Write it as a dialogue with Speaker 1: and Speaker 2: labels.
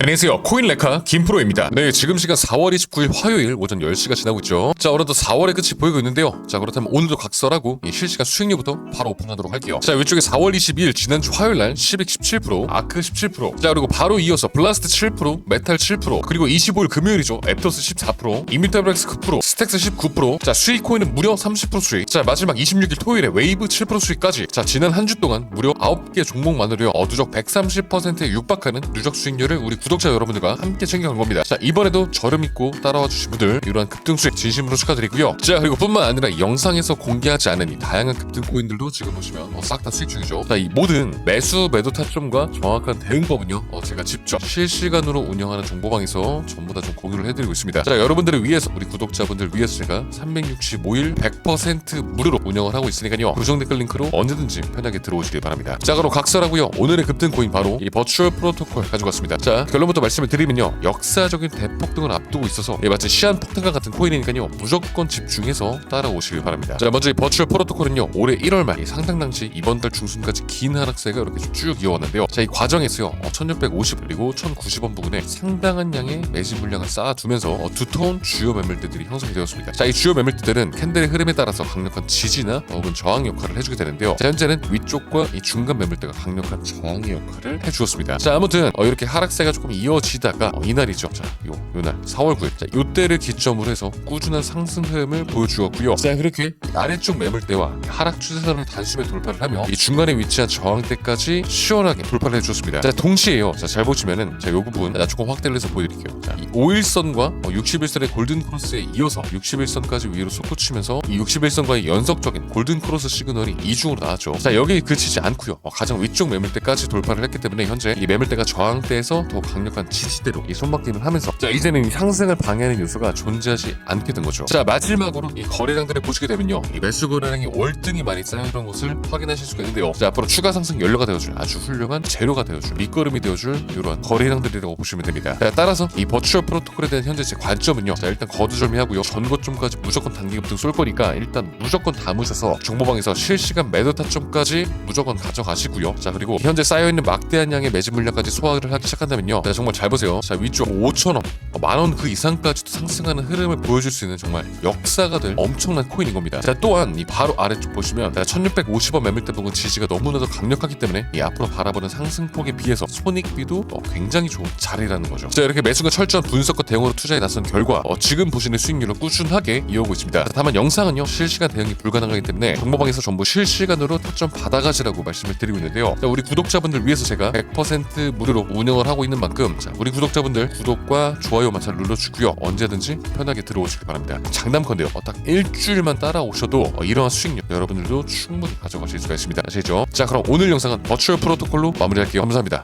Speaker 1: 안녕하세요. 코인레카 김프로입니다. 네 지금 시간 4월 29일 화요일 오전 10시가 지나고 있죠. 자 오늘도 4월의 끝이 보이고 있는데요. 자 그렇다면 오늘도 각설하고 이 실시간 수익률부터 바로 오픈하도록 할게요. 자 위쪽에 4월 22일 지난주 화요일날 12 17% 아크 17%자 그리고 바로 이어서 블라스트 7% 메탈 7% 그리고 25일 금요일이죠. 앱토스 14% 이미터블렉스 9% 스택스 19%자 수익 코인은 무려 30% 수익. 자 마지막 26일 토요일에 웨이브 7% 수익까지. 자 지난 한 주 동안 무려 9개 종목만으로요. 어, 누적 130%에 육박하는 누적 수익률을 우리 구독자 여러분들과 함께 챙겨간 겁니다. 자 이번에도 저를 믿고 따라와 주신 분들 이러한 급등 수익 진심으로 축하드리고요. 자 그리고 뿐만 아니라 이 영상에서 공개하지 않은 이 다양한 급등 코인들도 지금 보시면 어, 싹다 수익 중이죠. 자 이 모든 매수 매도 타점과 정확한 대응법은요 어, 제가 직접 실시간으로 운영하는 정보방에서 전부 다 좀 공유를 해드리고 있습니다. 자 여러분들을 위해서 우리 구독자분들 위해서 제가 365일 100% 무료로 운영을 하고 있으니까요. 고정 댓글 링크로 언제든지 편하게 들어오시길 바랍니다. 자 그럼 각설하고요. 오늘의 급등 코인 바로 이 버추얼 프로토콜 가지고 왔습니다. 자 결론부터 말씀을 드리면요. 역사적인 대폭등을 앞두고 있어서 예, 마치 시한 폭등과 같은 코인이니까요. 무조건 집중해서 따라오시길 바랍니다. 자 먼저 이 버추얼 프로토콜은요. 올해 1월 말이 상당 당시 이번 달 중순까지 긴 하락세가 이렇게 쭉 이어왔는데요. 자 이 과정에서요. 어, 1650 그리고 1090원 부근에 상당한 양의 매집 물량을 쌓아두면서 어, 두터운 주요 매물대들이 형성되었습니다. 자 이 주요 매물대들은 캔들의 흐름에 따라서 강력한 지지나 혹은 저항 역할을 해주게 되는데요. 자 현재는 위쪽과 이 중간 매물대가 강력한 저항의 역할을 해주었습니다. 자 아무튼 어, 이렇게 하락세가 조금 이어지다가 어, 이날이죠. 자 요 요날 4월 9일 자 요때를 기점으로 해서 꾸준한 상승 흐름을 보여주었고요. 자 그렇게 아래쪽 매물대와 하락 추세선을 단숨에 돌파를 하며 이 중간에 위치한 저항대까지 시원하게 돌파를 해주었습니다. 자 동시에요. 자 잘 보시면은 자 요 부분 자 조금 확대를 해서 보여드릴게요. 자 이 5일선과 61선의 골든 크로스에 이어서 61선까지 위로 솟구치면서 이 61선과의 연속적인 골든 크로스 시그널이 이중으로 나왔죠. 자 여기 그치지 않고요. 어, 가장 위쪽 매물대까지 돌파를 했기 때문에 현재 이 매물대가 저항대에서 더 강 력한 지지대로 이 손바뀜을 하면서 자 이제는 이 상승을 방해하는 요소가 존재하지 않게 된 거죠. 자 마지막으로 이 거래량들을 보시게 되면요. 이 매수 거래량이 월등히 많이 쌓여있는 것을 확인하실 수가 있는데요. 자 앞으로 추가 상승 연료가 되어줄 아주 훌륭한 재료가 되어줄 밑거름이 되어줄 이러한 거래량들이라고 보시면 됩니다. 자 따라서 이 버추얼 프로토콜에 대한 현재 제 관점은요. 자 일단 거두절미하고요. 전고점까지 무조건 단기 급등 쏠 거니까 일단 무조건 담으셔서 정보방에서 실시간 매도 타점까지 무조건 가져가시고요. 자 그리고 현재 쌓여있는 막대한 양의 매집 물량까지 소화를 하기 시작한다면요. 자 정말 잘 보세요. 자 위쪽 5천원, 만원 그 이상까지도 상승하는 흐름을 보여줄 수 있는 정말 역사가 될 엄청난 코인인 겁니다. 자 또한 이 바로 아래쪽 보시면 1650원 매물대 부분 지지가 너무나도 강력하기 때문에 이 앞으로 바라보는 상승폭에 비해서 손익비도 어, 굉장히 좋은 자리라는 거죠. 자 이렇게 매수가 철저한 분석과 대응으로 투자에 나선 결과 어, 지금 보시는 수익률을 꾸준하게 이어오고 있습니다. 자, 다만 영상은요 실시간 대응이 불가능하기 때문에 정보방에서 전부 실시간으로 타점 받아가시라고 말씀을 드리고 있는데요. 자, 우리 구독자분들 위해서 제가 100% 무료로 운영을 하고 있는 만큼 자, 우리 구독자분들 구독과 좋아요만 잘 눌러주고요. 언제든지 편하게 들어오시기 바랍니다. 장담컨대요. 어, 딱 일주일만 따라오셔도 어, 이러한 수익률 여러분들도 충분히 가져가실 수가 있습니다. 아시죠? 자 그럼 오늘 영상은 버추얼 프로토콜로 마무리할게요. 감사합니다.